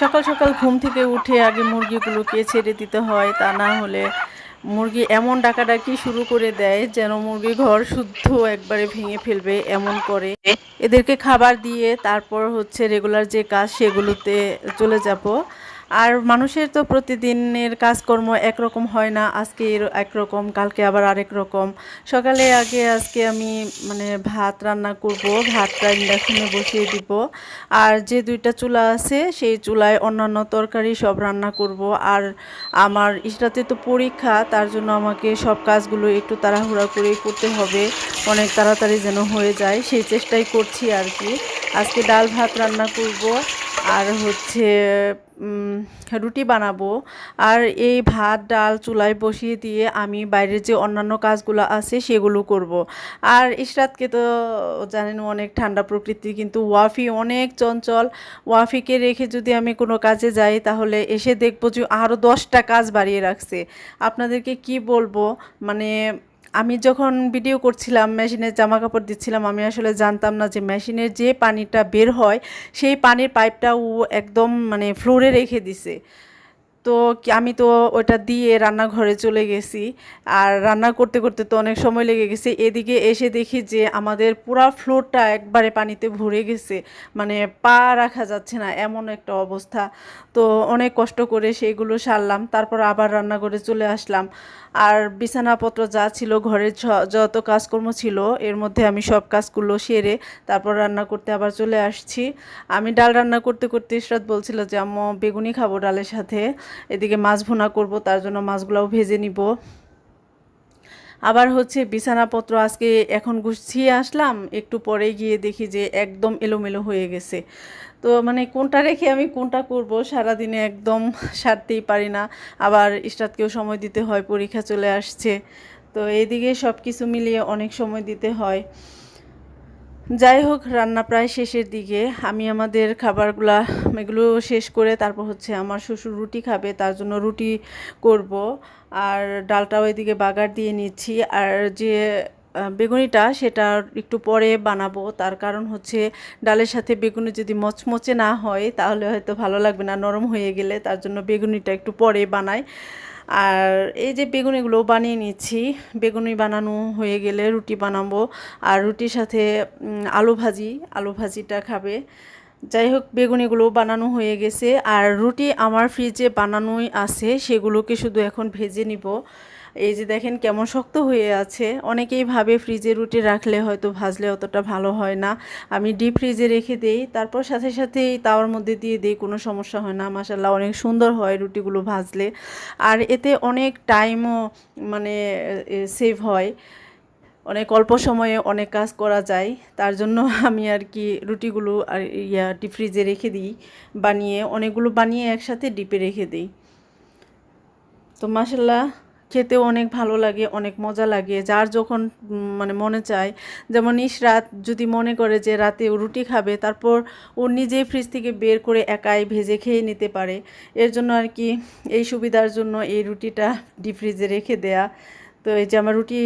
সকাল সকাল ঘুম থেকে উঠে আগে মুরগিগুলোকে ছেড়ে দিতে হয় তা না হলে মুরগি এমন ডাকাডাকি শুরু করে দেয় যেন মুরগি ঘর শুদ্ধ একবারে ভেঙে ফেলবে এমন করে। এদেরকে খাবার দিয়ে তারপর হচ্ছে রেগুলার যে কাজ সেগুলোতে চলে যাব। আর মানুষের তো প্রতিদিনের কাজকর্ম একরকম হয় না, আজকে একরকম, কালকে আবার আরেক রকম। সকালে আগে, আজকে আমি মানে ভাত রান্না করব ভাতটা ইন্ডাকশনে বসিয়ে দিব। আর যে দুইটা চুলা আছে, সেই চুলায় অন্যান্য তরকারি সব রান্না করব। আর আমার ইসরাতে তো পরীক্ষা, তার জন্য আমাকে সব কাজগুলো একটু তাড়াহুড়া করেই করতে হবে। অনেক তাড়াতাড়ি যেন হয়ে যায়, সেই চেষ্টাই করছি আর কি। আজকে ডাল ভাত রান্না করব। আর হচ্ছে রুটি বানাবো। আর এই ভাত, ডাল চুলায় বসিয়ে দিয়ে আমি বাইরের যে অন্যান্য কাজগুলো আছে সেগুলো করব। আর ইশরাতকে তো জানেন অনেক ঠান্ডা প্রকৃতি কিন্তু ওয়াফি অনেক চঞ্চল। ওয়াফিকে রেখে যদি আমি কোনো কাজে যাই, তাহলে এসে দেখব যে আরও দশটা কাজ বাড়িয়ে রাখছে। আপনাদেরকে কি বলব? মানে আমি যখন ভিডিও করছিলাম মেশিনের জামা কাপড় দিচ্ছিলাম, আমি আসলে জানতাম না যে মেশিনের যে পানিটা বের হয়, সেই পানির পাইপটা ও একদম মানে ফ্লোরে রেখে দিছে। তো আমি তো ওটা দিয়ে রান্নাঘরে চলে গেছি। আর রান্না করতে করতে তো অনেক সময় লেগে গেছে। এদিকে এসে দেখি যে আমাদের পুরা ফ্লোরটা একবারে পানিতে ভরে গেছে। মানে পা রাখা যাচ্ছে না, এমন একটা অবস্থা। তো অনেক কষ্ট করে সেইগুলো সারলাম, তারপর আবার রান্নাঘরে চলে আসলাম। আর বিছানাপত্র যা ছিল, ঘরের যত কাজকর্ম ছিল, এর মধ্যে আমি সব কাজগুলো সেরে তারপর রান্না করতে আবার চলে আসছি। আমি ডাল রান্না করতে করতে ইশরাত বলছিল যে, আম্মু, বেগুনি খাব ডালের সাথে। এদিকে মাছ ভুনা করব, তার জন্য মাছগুলোও ভেজে নিব। আবার হচ্ছে বিছানাপত্র, আজকে এখন গুছিয়ে আসলাম, একটু পরে গিয়ে দেখি যে একদম এলোমেলো হয়ে গেছে। তো মানে কোনটা রেখে আমি কোনটা করব, সারাদিনে একদম সারতেই পারি না। আবার ইস্টাতকেও সময় দিতে হয়, পরীক্ষা চলে আসছে। তো এইদিকে সব কিছু মিলিয়ে অনেক সময় দিতে হয়। যাই হোক, রান্না প্রায় শেষের দিকে। আমি আমাদের খাবারগুলা, এগুলো শেষ করে তারপর হচ্ছে আমার শ্বশুর রুটি খাবে, তার জন্য রুটি করব। আর ডালটাও এদিকে বাগার দিয়ে নিচ্ছি। আর যে বেগুনিটা সেটা একটু পরে বানাবো। তার কারণ হচ্ছে ডালের সাথে বেগুনি যদি মচমচে না হয়, তাহলে হয়তো ভালো লাগবে না, নরম হয়ে গেলে। তার জন্য বেগুনিটা একটু পরে বানাই। আর এই যে বেগুনিগুলো বানিয়ে নিচ্ছি। বেগুনি বানানো হয়ে গেলে রুটি বানাবো। আর রুটির সাথে আলু ভাজি, আলু ভাজিটা খাবে। যাই হোক বেগুনিগুলো বানানো হয়ে গেছে। আর রুটি আমার ফ্রিজে বানানোই আছে, সেগুলোকে শুধু এখন ভেজে নিব। এই যে দেখেন কেমন শক্ত হয়ে আছে। অনেকেই ভাবে ফ্রিজে রুটি রাখলে হয়তো ভাজলে অতটা ভালো হয় না। আমি ডিপ ফ্রিজে রেখে দেই, তারপর সাথে সাথেই তাওয়ার মধ্যে দিয়ে দিই, কোনো সমস্যা হয় না। মাসাল্লাহ অনেক সুন্দর হয় রুটিগুলো ভাজলে। আর এতে অনেক টাইমও মানে সেভ হয়। অনেক অল্প সময়ে অনেক কাজ করা যায়। তার জন্য আমি আর কি রুটিগুলো আর ইয়া ডিপ ফ্রিজে রেখে দিই, বানিয়ে অনেকগুলো বানিয়ে একসাথে ডিপে রেখে দিই। তো মাসাল্লাহ খেতেও অনেক ভালো লাগে, অনেক মজা লাগে। যার যখন মানে মনে চায়, যেমন ইশরাত যদি মনে করে যে রাতে রুটি খাবে, তারপর ও নিজেই ফ্রিজ থেকে বের করে একাই ভেজে খেয়ে নিতে পারে। এর জন্য আর কি এই সুবিধার জন্য এই রুটিটা ডিপ ফ্রিজে রেখে দেয়া। তো এই যে আমার রুটি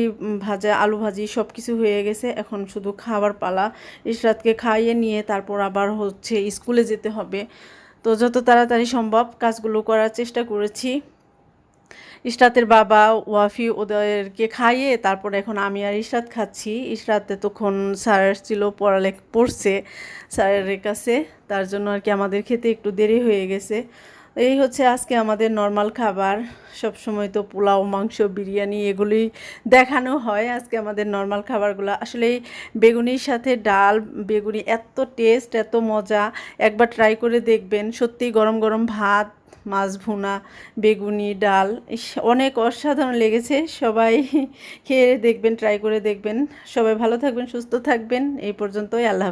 ভাজা, আলু ভাজি সব কিছু হয়ে গেছে, এখন শুধু খাবার পালা। ইশরাতকে খাইয়ে নিয়ে তারপর আবার হচ্ছে স্কুলে যেতে হবে। তো যত তাড়াতাড়ি সম্ভব কাজগুলো করার চেষ্টা করেছি। ইশরাতের বাবা ওয়াফি ওদেরকে খাইয়ে তারপর এখন আমি আর ইশরাত খাচ্ছি। ইশরাতে তখন স্যার ছিল, পড়ালেখ, পড়ছে স্যারের কাছে। তার জন্য আর কি আমাদের খেতে একটু দেরি হয়ে গেছে। এই হচ্ছে আজকে আমাদের নর্মাল খাবার। সব সময় তো পোলাও, মাংস, বিরিয়ানি এগুলোই দেখানো হয় আজকে আমাদের নর্মাল খাবারগুলো। আসলে বেগুনির সাথে ডাল, বেগুনি এত টেস্ট এত মজা। একবার ট্রাই করে দেখবেন। সত্যিই গরম গরম ভাত মাছ ভুনা, বেগুনি, ডাল অনেক অসাধারণ লেগেছে সবাই খেয়ে দেখবেন ট্রাই করে দেখবেন সবাই ভালো থাকবেন, সুস্থ থাকবেন এই পর্যন্তই, আল্লাহ।